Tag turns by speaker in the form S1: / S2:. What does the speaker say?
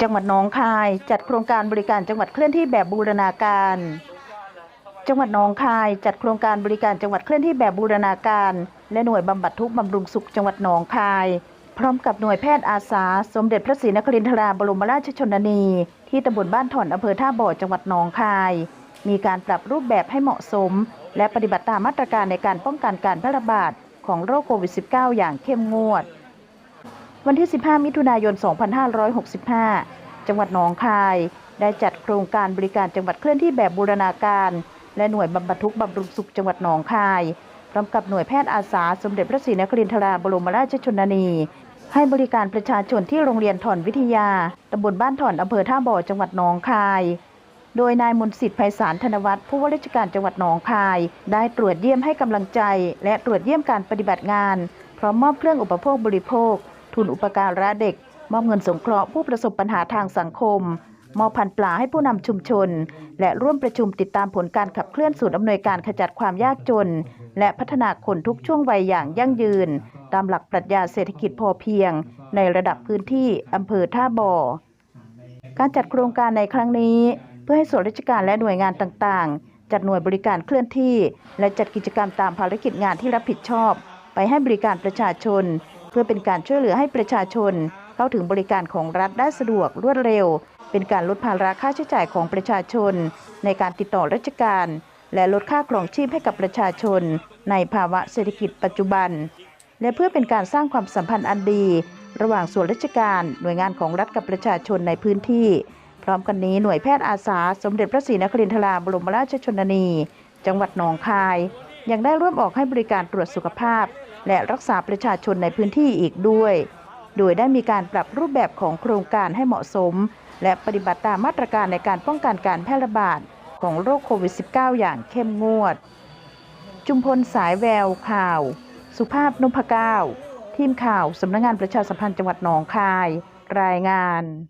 S1: จังหวัดหนองคาย จัดโครงการบริการจังหวัดเคลื่อนที่แบบบูรณาการ จังหวัดหนองคาย จัดโครงการบริการจังหวัดเคลื่อนที่แบบบูรณาการ และหน่วยบำบัดทุกข์บำรุงสุขจังหวัดหนองคาย พร้อมกับหน่วยแพทย์อาสา สมเด็จพระศรีนครินทราบรมราชชนนี ที่ตำบลบ้านถ่อนอำเภอท่าบ่อจังหวัดหนองคาย มีการปรับรูปแบบให้เหมาะสม และปฏิบัติตามมาตรการในการป้องกันการแพร่ระบาดของโรคโควิด -19 อย่างเข้มงวด วันที่ 15 มิถุนายน 2565 จังหวัดหนองคาย ได้จัดโครงการบริการจังหวัดเคลื่อนที่แบบบูรณาการ และหน่วยบำบัดทุกข์บำรุงสุขจังหวัดหนองคาย พร้อมกับหน่วยแพทย์อาสาสมเด็จพระศรีนครินทราบรมราชชนนี ให้บริการประชาชนที่โรงเรียนถอนวิทยา ตำบลบ้านถอนอำเภอท่าบ่อ จังหวัดหนองคายโดยนายมนสิทธิ์ไพศาลธนวัฒน์ผู้ว่าราชการจังหวัดหนองคาย ได้ตรวจเยี่ยมให้กำลังใจ และตรวจเยี่ยมการปฏิบัติงาน พร้อมมอบเครื่องอุปโภคบริโภค ทุนอุปการะเด็ก มอบเงินสงเคราะห์ผู้ประสบปัญหาทางสังคม มอบพันปลาให้ผู้นำชุมชน และร่วมประชุมติดตามผลการขับเคลื่อนศูนย์อำนวยการขจัดความยากจน และพัฒนาคนทุกช่วงวัยอย่างยั่งยืน ตามหลักปรัชญาเศรษฐกิจพอเพียง ในระดับพื้นที่อำเภอท่าบ่อ การจัดโครงการในครั้งนี้ เพื่อให้ส่วนราชการและหน่วยงานต่างๆ จัดหน่วยบริการเคลื่อนที่ และจัดกิจกรรมตามภารกิจงานที่รับผิดชอบ ไปให้บริการประชาชน เพื่อเป็นการช่วยเหลือให้ประชาชน เข้าถึงบริการของรัฐได้สะดวกรวดเร็ว เป็นการลดภาระค่าใช้จ่ายของประชาชน ในการติดต่อราชการ และลดค่าครองชีพให้กับประชาชน ในภาวะเศรษฐกิจปัจจุบัน และเพื่อเป็นการสร้างความสัมพันธ์อันดี ระหว่างส่วนราชการ หน่วยงานของรัฐกับประชาชนในพื้นที่ พร้อมกันนี้หน่วยแพทย์อาสา สมเด็จพระศรีนครินทราบรมราชชนนี จังหวัดหนองคาย ยังได้ร่วมออกให้บริการตรวจสุขภาพ และรักษาประชาชนในพื้นที่อีกด้วย โดยได้มีการปรับรูปแบบของโครงการให้เหมาะสม และปฏิบัติตามมาตรการในการป้องกันการแพร่ระบาดของโรคโควิด -19 อย่างเข้มงวด จุมพลสายแววข่าว สุภาพนพเก้าทีมข่าวสำนักงานประชาสัมพันธ์จังหวัดหนองคาย รายงาน